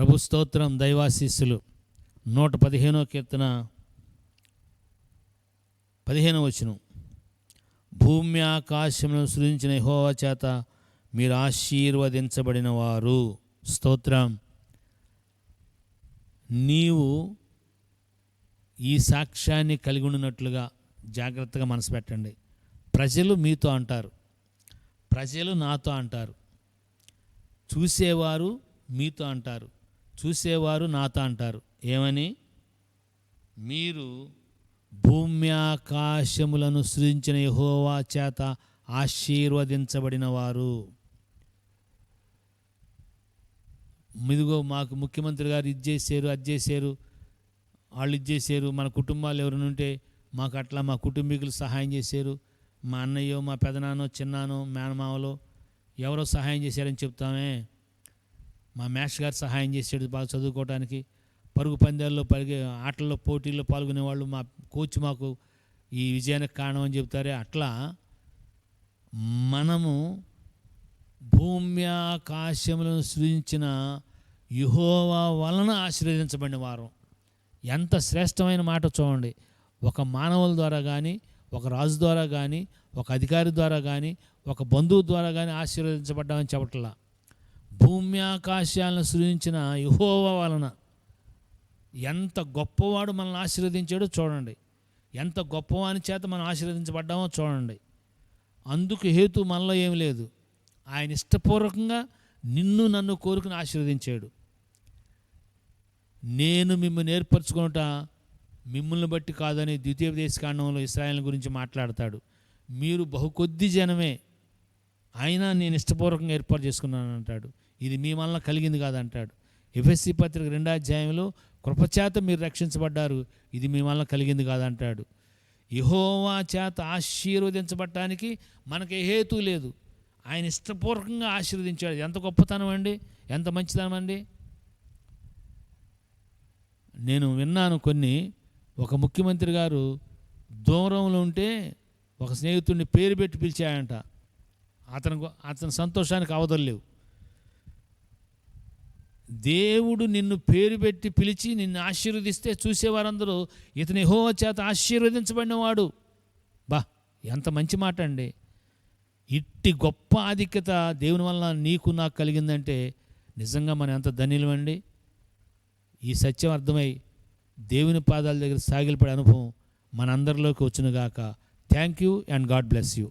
ప్రభు స్తోత్రం దైవాశీస్సులు. నూట పదిహేనో కీర్తన పదిహేనో వచనం. భూమి ఆకాశములను సృజించిన హోవా చేత మీరు ఆశీర్వదించబడిన వారు స్తోత్రం. నీవు ఈ సాక్ష్యాన్ని కలిగి ఉన్నట్లుగా జాగ్రత్తగా మనసు పెట్టండి. ప్రజలు మీతో అంటారు. ప్రజలు నాతో అంటారు. చూసేవారు మీతో అంటారు. చూసేవారు నాతో అంటారు. ఏమని? మీరు భూమ్యాకాశములను సృజించిన యహోవా చేత ఆశీర్వదించబడిన వారు మిదిగో మాకు ముఖ్యమంత్రి గారు ఇది చేశారు అది చేశారు వాళ్ళు ఇది చేశారు మన కుటుంబాలు ఎవరైనా ఉంటే మాకు అట్లా మా కుటుంబీకులు సహాయం చేశారు. మా అన్నయ్యో మా పెదనాన్నో చిన్నానో మేనమావలో ఎవరో సహాయం చేశారని చెప్తామే. మా మేష్ గారు సహాయం చేశాడు బాగా చదువుకోవడానికి పరుగు పందాల్లో పరిగే ఆటల్లో పోటీల్లో పాల్గొనే వాళ్ళు మా కోచ్ మాకు ఈ విజయానికి కారణం అని చెప్తారే అట్లా మనము భూమి ఆకాశములను సృజించిన యుహోవా వలన ఆశీర్వదించబడిన వారు. ఎంత శ్రేష్టమైన మాట చూడండి. ఒక మానవుల ద్వారా కానీ ఒక రాజు ద్వారా కానీ ఒక అధికారి ద్వారా కానీ ఒక బంధువు ద్వారా కానీ ఆశీర్వదించబడ్డామని చెప్పట్లా. భూమి ఆకాశాలను సృజించిన యుహోవా వలన ఎంత గొప్పవాడు మనల్ని ఆశీర్వదించాడో చూడండి. ఎంత గొప్పవాని చేత మనం ఆశీర్వదించబడ్డామో చూడండి. అందుకు హేతు మనలో ఏమి లేదు. ఆయన ఇష్టపూర్వకంగా నిన్ను నన్ను కోరుకుని ఆశీర్వదించాడు. నేను మిమ్మల్ని ఏర్పరచుకున్నట మిమ్మల్ని బట్టి కాదని ద్వితీయోపదేశ కాండంలో ఇస్రాయల్ గురించి మాట్లాడతాడు. మీరు బహు కొద్ది జనమే. అయినా నేను ఇష్టపూర్వకంగా ఏర్పాటు చేసుకున్నాను అంటాడు. ఇది మీ వలన కలిగింది కాదంటాడు. ఎఫ్ఎస్సి పత్రిక రెండో అధ్యాయంలో కృపచేత మీరు రక్షించబడ్డారు ఇది మీ వలన కలిగింది కాదంటాడు. యహోవా చేత ఆశీర్వదించబడటానికి మనకి హేతు లేదు. ఆయన ఇష్టపూర్వకంగా ఆశీర్వదించాడు. ఎంత గొప్పతనం అండి? ఎంత మంచితనం అండి? నేను విన్నాను కొన్ని. ఒక ముఖ్యమంత్రి గారు దూరంలో ఉంటే ఒక స్నేహితుడిని పేరు పెట్టి పిలిచాయంట అతను అతని సంతోషానికి అవధులు లేవు. దేవుడు నిన్ను పేరు పెట్టి పిలిచి నిన్ను ఆశీర్వదిస్తే చూసేవారందరూ ఇతని హో చేత ఆశీర్వదించబడినవాడు. బా ఎంత మంచి మాట అండి ఇట్టి గొప్ప ఆధిక్యత దేవుని వలన నీకు నాకు కలిగిందంటే నిజంగా మనం ఎంత ధన్యులమండి. ఈ సత్యం అర్థమై దేవుని పాదాల దగ్గర సాగిలపడే అనుభవం మనందరిలోకి వచ్చునుగాక thank you and God bless you